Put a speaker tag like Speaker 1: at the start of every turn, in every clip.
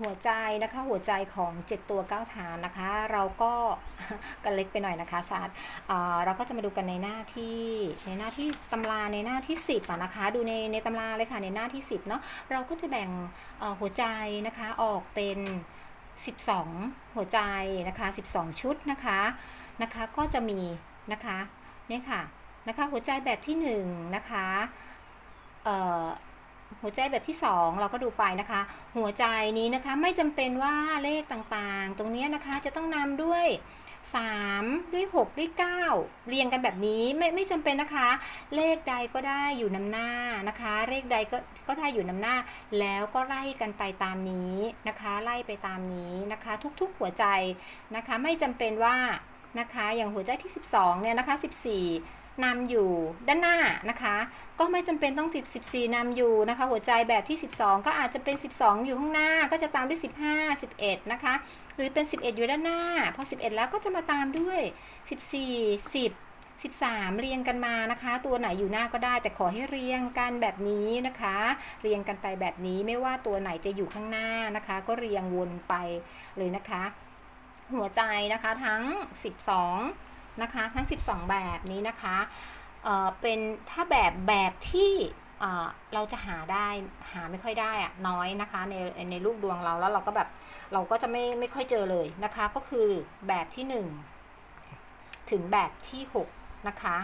Speaker 1: หัวใจนะคะหัวใจของ 7 ตัว 9 ฐานนะคะ เราก็กันเล็กไปหน่อยนะคะชาร์ตเราก็จะมาดูกันในหน้าที่ในหน้าที่ตำราในหน้าที่ 10อะนะคะ ดูในในตำราเลยค่ะในหน้าที่ 10เนาะเราก็จะแบ่งหัวใจนะคะออกเป็น 12 หัวใจนะคะ 12 ชุดนะคะนะคะก็จะมีนะคะเนี่ยค่ะนะคะหัวใจแบบที่1นะคะเอ่อ หัวใจแบบที่ 2 เราก็ดูไปนะคะ หัวใจนี้นะคะไม่จำเป็นว่าเลขต่างๆ ตรงนี้นะคะจะต้องนำด้วย 3 ด้วย 6 ด้วย 9 เรียงกันแบบนี้ไม่ไม่จำเป็นนะคะ เลขใดก็ได้อยู่นำหน้านะคะ เลขใดก็ก็ได้อยู่นำหน้า แล้วก็ไล่กันไปตามนี้นะคะ ไล่ไปตามนี้นะคะ ทุกๆหัวใจนะคะ ไม่จำเป็นว่านะคะ อย่างหัวใจที่ 12เนี่ยนะคะ 14 นำอยู่ด้านหน้านะคะ ก็ไม่จำเป็นต้องติด14นำอยู่นะคะ หัวใจแบบที่ 12 ก็อาจจะเป็น 12 อยู่ข้างหน้าก็จะตามด้วย 15 11 นะคะ หรือเป็น 11 อยู่ด้านหน้า พอ 11 แล้วก็จะมาตามด้วย 14 10 13 เรียงกันมานะคะ ตัวไหนอยู่หน้าก็ได้ แต่ขอให้เรียงกันแบบนี้นะคะ เรียงกันไปแบบนี้ไม่ว่าตัวไหนจะอยู่ข้างหน้านะคะ ก็เรียงวนไปเลยนะคะ หัวใจนะคะทั้ง 12 นะคะ ทั้ง 12 แบบนี้นะคะเเป็นถ้าแบบแบบที่เเราจะหาได้หาไม่ค่อยได้อะน้อยนะคะในในลูกดวงเราแล้วเราก็แบบเราก็จะไม่ไม่ค่อยเจอเลยนะคะ ก็คือแบบที่ 1 ถึงแบบที่6นะคะ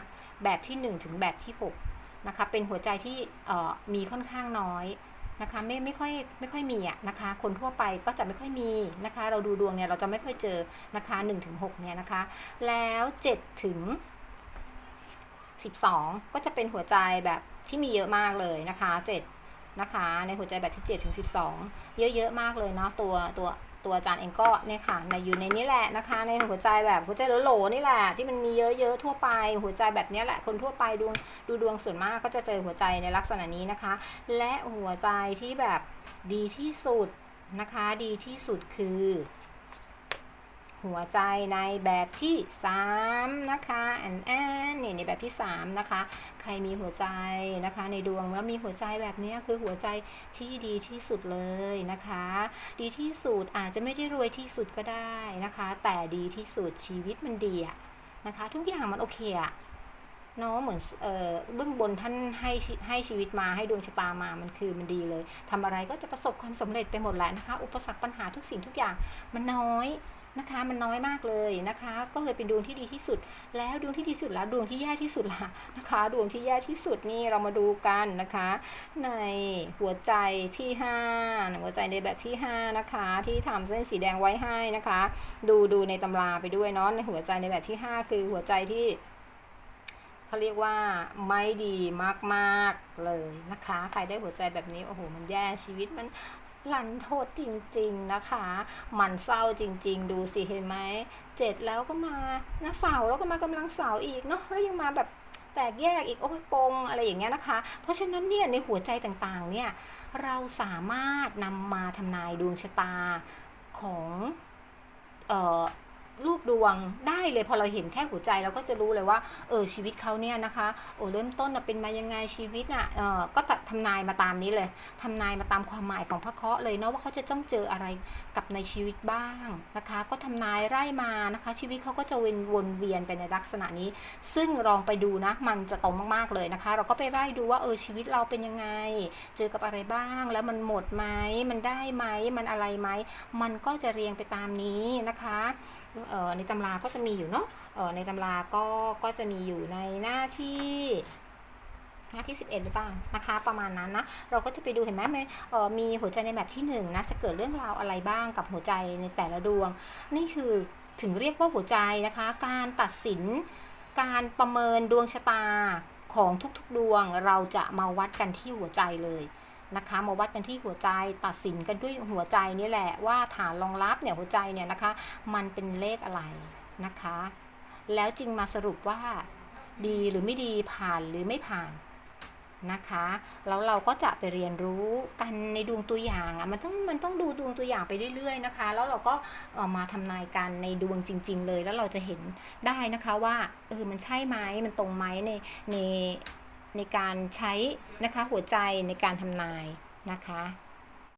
Speaker 1: แบบที่ 1 ถึงแบบที่6นะคะเป็นหัวใจที่มีค่อนข้างน้อย นะคะไม่ไม่ค่อยไม่ค่อยมีอะนะคะ คนทั่วไปก็จะไม่ค่อยมีนะคะ เราดูดวงเนี่ยเราจะไม่ค่อยเจอนะคะ1ถึง6เนี่ยนะคะ แล้ว7ถึง12 ก็จะเป็นหัวใจแบบที่มีเยอะมากเลยนะคะ 7 นะคะ ในหัวใจแบบที่7ถึง12 เยอะๆมากเลยเนาะตัวตัว ตัวอาจารย์เองก็เนี่ยค่ะในอยู่ในนี้แหละนะคะ ในหัวใจแบบหัวใจโหลๆนี่แหละที่มันมีเยอะๆทั่วไปหัวใจแบบนี้แหละคนทั่วไปดวงดูดวงส่วนมากก็จะเจอหัวใจในลักษณะนี้นะคะ และหัวใจที่แบบดีที่สุดนะคะ ดีที่สุดคือ หัวใจในแบบที่ 3 นะคะแอนแอนนี่ในแบบที่ 3 นะคะ ใครมีหัวใจนะคะ ในดวงแล้วมีหัวใจแบบนี้คือหัวใจที่ดีที่สุดเลยนะคะ ดีที่สุดอาจจะไม่ได้รวยที่สุดก็ได้นะคะ แต่ดีที่สุดชีวิตมันดีอะนะคะ ทุกอย่างมันโอเคอะเนาะเหมือนเอ่อเบื้องบนท่านให้ให้ชีวิตมาให้ดวงชะตามามันคือมันดีเลยทำอะไรก็จะประสบความสำเร็จไปหมดแหละนะคะ อุปสรรคปัญหาทุกสิ่งทุกอย่างมันน้อย นะคะ มันน้อยมากเลยนะคะ ก็เลยเป็นดวงที่ดีที่สุด แล้วดวงที่ดีที่สุดแล้วดวงที่แย่ที่สุดล่ะนะคะ ดวงที่แย่ที่สุดนี่เรามาดูกันนะคะ ในหัวใจที่5หัวใจในแบบที่ 5 นะคะ ที่ทำเส้นสีแดงไว้ให้นะคะ ดูดูในตำราไปด้วยเนาะในหัวใจในแบบที่ 5 คือหัวใจที่เขาเรียกว่าไม่ดีมากๆเลยนะคะ ใครได้หัวใจแบบนี้ โอ้โห มันแย่ชีวิตมัน ลันโทษจริงๆนะคะ มันเศร้าจริง ๆ ดูสิเห็นไหมเจ็ดแล้วก็มานะเสาแล้วก็มากำลังเสาอีกเนาะแล้วยังมาแบบแตกแยกอีกโอ้ยปงอะไรอย่างเงี้ยนะคะ เพราะฉะนั้นเนี่ยในหัวใจต่างๆเนี่ยเราสามารถนำมาทำนายดวงชะตาของเอ่อ ลูกดวงได้เลยพอเราเห็นแค่หัวใจเราก็จะรู้เลยว่าเออชีวิตเขาเนี่ยนะคะโอ้เริ่มต้นเป็นมายังไงชีวิตน่ะเออก็ทำนายมาตามนี้เลยทำนายมาตามความหมายของพระเคราะห์เลยเนาะว่าเขาจะต้องเจออะไรกับในชีวิตบ้างนะคะ ก็ทำนายไร่มานะคะ ชีวิตเขาก็จะวนวนเวียนไปในลักษณะนี้ ซึ่งลองไปดูนะมันจะตรงมากๆเลยนะคะ เราก็ไปไล่ดูว่าเออชีวิตเราเป็นยังไง เจอกับอะไรบ้าง แล้วมันหมดไหมมันได้ไหมมันอะไรไหมมันก็จะเรียงไปตามนี้นะคะในตำราก็จะมีอยู่เนาะในตำราก็ก็จะมีอยู่ในหน้าที่หน้าที่ 11 หรือเปล่านะคะ ประมาณนั้นนะ เราก็จะไปดูเห็นไหมมเอ่อมีหัวใจในแบบที่1นงนะจะเกิดเรื่องราวอะไรบ้างกับหัวใจในแต่ละดวง นี่คือถึงเรียกว่าหัวใจนะคะ การตัดสินการประเมินดวงชะตาของทุกๆดวง เราจะมาวัดกันที่หัวใจเลย นะคะมาวัดกันที่หัวใจตัดสินกันด้วยหัวใจนี่แหละว่าฐานรองรับเนี่ยหัวใจเนี่ยนะคะ มันเป็นเลขอะไรนะคะ แล้วจึงมาสรุปว่าดีหรือไม่ดีผ่านหรือไม่ผ่านนะคะ แล้วเราก็จะไปเรียนรู้กันในดวงตัวอย่างอะมันต้องมันต้องดูดวงตัวอย่างไปเรื่อยๆนะคะ แล้วเราก็เอ่อมาทำนายกันในดวงจริง ๆ เลย แล้วเราจะเห็นได้นะคะว่าเออมันใช่ไหมมันตรงไหมในใน ในการใช้นะคะหัวใจในการทำนายนะคะ